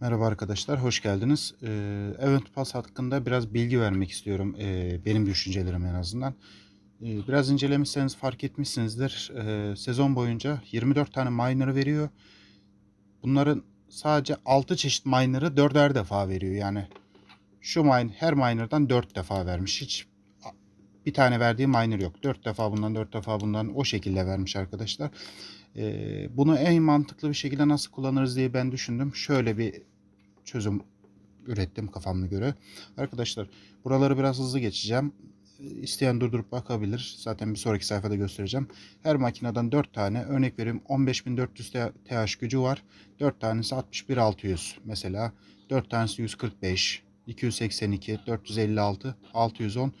Merhaba arkadaşlar, hoş geldiniz. Ee, Event Pass hakkında biraz bilgi vermek istiyorum. Ee, benim düşüncelerim en azından. Ee, biraz incelemişseniz fark etmişsinizdir. Sezon boyunca 24 tane miner'ı veriyor. Bunların sadece 6 çeşit miner'ı 4'er defa veriyor. Yani şu mine, her miner'dan 4 defa vermiş. Hiç bir tane verdiği miner yok. 4 defa bundan, 4 defa bundan o şekilde vermiş arkadaşlar. Ee, bunu en mantıklı bir şekilde nasıl kullanırız diye ben düşündüm. Şöyle bir çözüm ürettim kafamına göre. Arkadaşlar buraları biraz hızlı geçeceğim. İsteyen durdurup bakabilir. Zaten bir sonraki sayfada göstereceğim. Her makineden 4 tane örnek vereyim 15400 TH gücü var. 4 tanesi 61600 mesela. 4 tanesi 145, 282, 456, 610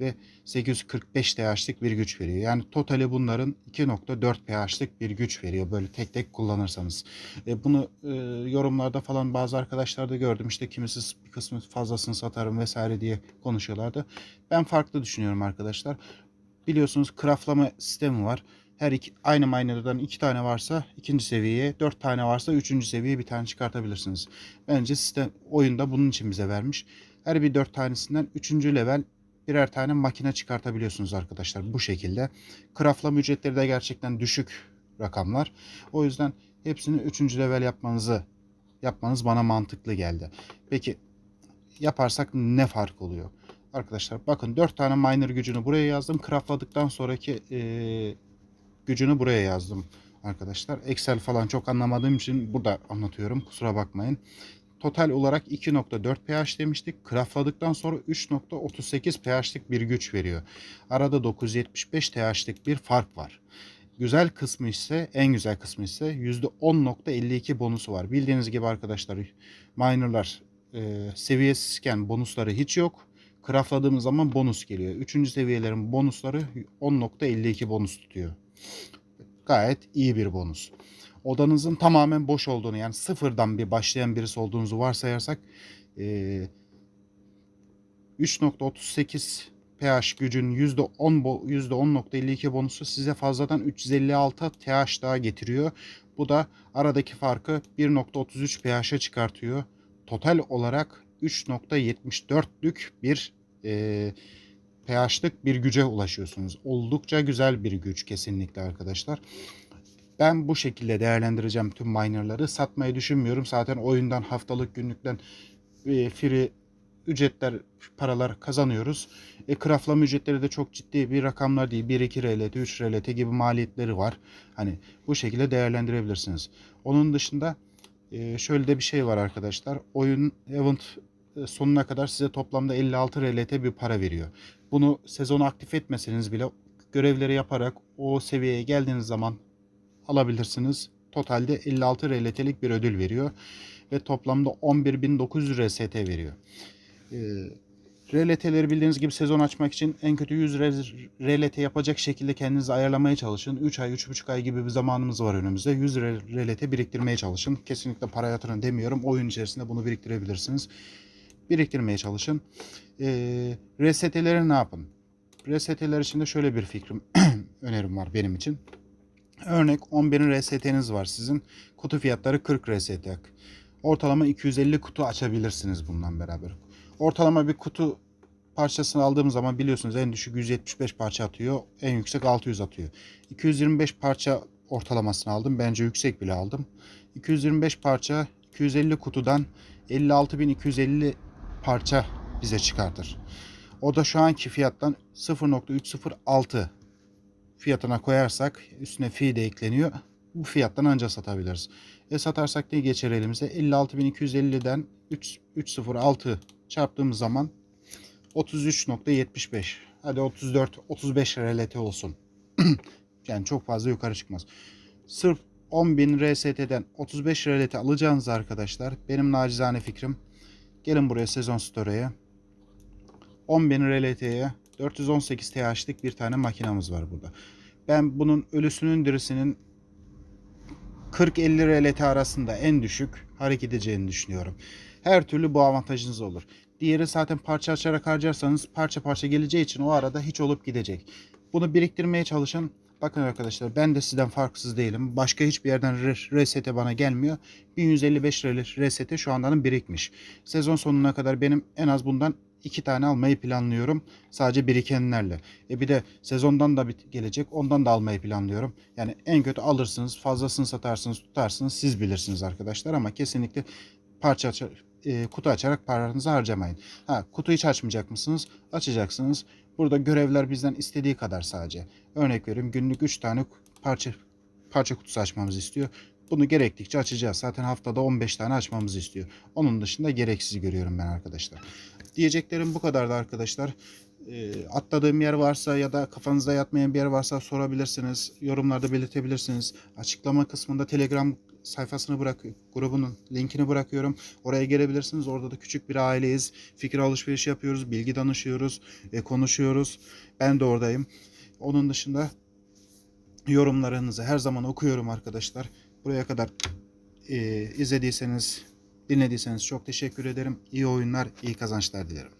ve 845 pH'lik bir güç veriyor. Yani totali bunların 2.4 pH'lik bir güç veriyor. Böyle tek tek kullanırsanız. E, bunu e, yorumlarda falan bazı arkadaşlar da gördüm. İşte kimisi bir kısmı fazlasını satarım vesaire diye konuşuyorlardı. Ben farklı düşünüyorum arkadaşlar. Biliyorsunuz craftlama sistemi var. Her iki, aynı miner'dan iki tane varsa ikinci seviyeye, dört tane varsa üçüncü seviyeye bir tane çıkartabilirsiniz. Bence sistem oyunda bunun için bize vermiş. Her bir dört tanesinden üçüncü level birer tane makine çıkartabiliyorsunuz arkadaşlar bu şekilde. Craftlama ücretleri de gerçekten düşük rakamlar. O yüzden hepsini 3. level yapmanızı yapmanız bana mantıklı geldi. Peki yaparsak ne fark oluyor? Arkadaşlar bakın 4 tane miner gücünü buraya yazdım. Craftladıktan sonraki e, gücünü buraya yazdım arkadaşlar. Excel falan çok anlamadığım için burada anlatıyorum. Kusura bakmayın. Total olarak 2.4 pH demiştik. Craftladıktan sonra 3.38 pH'lik bir güç veriyor. Arada 975 pH'lik bir fark var. Güzel kısmı ise en güzel kısmı ise %10.52 bonusu var. Bildiğiniz gibi arkadaşlar minerlar e, seviyesizken bonusları hiç yok. Craftladığımız zaman bonus geliyor. Üçüncü seviyelerin bonusları 10.52 bonus tutuyor. Gayet iyi bir bonus odanızın tamamen boş olduğunu yani sıfırdan bir başlayan birisi olduğunuzu varsayarsak e, 3.38 pH gücün %10 %10.52 bonusu size fazladan 356 pH daha getiriyor. Bu da aradaki farkı 1.33 pH'e çıkartıyor. Total olarak 3.74'lük bir e, pH'lık bir güce ulaşıyorsunuz. Oldukça güzel bir güç kesinlikle arkadaşlar. Ben bu şekilde değerlendireceğim tüm minerları. Satmayı düşünmüyorum. Zaten oyundan haftalık günlükten e, free ücretler, paralar kazanıyoruz. E, craftlama ücretleri de çok ciddi bir rakamlar değil. 1-2 RLT, 3 RLT gibi maliyetleri var. Hani bu şekilde değerlendirebilirsiniz. Onun dışında e, şöyle de bir şey var arkadaşlar. Oyun event e, sonuna kadar size toplamda 56 RLT bir para veriyor. Bunu sezonu aktif etmeseniz bile görevleri yaparak o seviyeye geldiğiniz zaman alabilirsiniz. Totalde 56 RLT'lik bir ödül veriyor. Ve toplamda 11.900 RST veriyor. Ee, RLT'leri bildiğiniz gibi sezon açmak için en kötü 100 RLT yapacak şekilde kendinizi ayarlamaya çalışın. 3 ay, 3,5 ay gibi bir zamanımız var önümüzde. 100 RLT biriktirmeye çalışın. Kesinlikle para yatırın demiyorum. Oyun içerisinde bunu biriktirebilirsiniz. Biriktirmeye çalışın. Ee, RST'leri ne yapın? RST'ler için de şöyle bir fikrim, önerim var benim için. Örnek 11'in RST'niz var sizin. Kutu fiyatları 40 RST. Ortalama 250 kutu açabilirsiniz bundan beraber. Ortalama bir kutu parçasını aldığım zaman biliyorsunuz en düşük 175 parça atıyor. En yüksek 600 atıyor. 225 parça ortalamasını aldım. Bence yüksek bile aldım. 225 parça 250 kutudan 56.250 parça bize çıkartır. O da şu anki fiyattan 0.306 fiyatına koyarsak üstüne fi de ekleniyor. Bu fiyattan anca satabiliriz. E satarsak ne geçer elimize? 56.250'den 306 çarptığımız zaman 33.75. Hadi 34 35 RLT olsun. yani çok fazla yukarı çıkmaz. Sırf 10.000 RST'den 35 RLT alacağınız arkadaşlar benim nacizane fikrim gelin buraya sezon store'ye 10.000 RLT'ye 418 TH'lik bir tane makinamız var burada. Ben bunun ölüsünün dirisinin 40-50 RLT arasında en düşük hareket edeceğini düşünüyorum. Her türlü bu avantajınız olur. Diğeri zaten parça açarak harcarsanız parça parça geleceği için o arada hiç olup gidecek. Bunu biriktirmeye çalışın. Bakın arkadaşlar ben de sizden farksız değilim. Başka hiçbir yerden re- resete bana gelmiyor. 1155 liralık resete şu andanın birikmiş. Sezon sonuna kadar benim en az bundan iki tane almayı planlıyorum. Sadece birikenlerle. E bir de sezondan da gelecek. Ondan da almayı planlıyorum. Yani en kötü alırsınız. Fazlasını satarsınız, tutarsınız. Siz bilirsiniz arkadaşlar ama kesinlikle parça e, kutu açarak paranızı harcamayın. Ha, kutu hiç açmayacak mısınız? Açacaksınız. Burada görevler bizden istediği kadar sadece. Örnek veriyorum günlük 3 tane parça parça kutusu açmamızı istiyor. Bunu gerektikçe açacağız. Zaten haftada 15 tane açmamızı istiyor. Onun dışında gereksiz görüyorum ben arkadaşlar. Diyeceklerim bu kadardı arkadaşlar. Ee, atladığım yer varsa ya da kafanızda yatmayan bir yer varsa sorabilirsiniz. Yorumlarda belirtebilirsiniz. Açıklama kısmında Telegram sayfasını bırak grubunun linkini bırakıyorum. Oraya gelebilirsiniz. Orada da küçük bir aileyiz. Fikir alışverişi yapıyoruz, bilgi danışıyoruz, e, konuşuyoruz. Ben de oradayım. Onun dışında yorumlarınızı her zaman okuyorum arkadaşlar. Buraya kadar e, izlediyseniz, dinlediyseniz çok teşekkür ederim. İyi oyunlar, iyi kazançlar dilerim.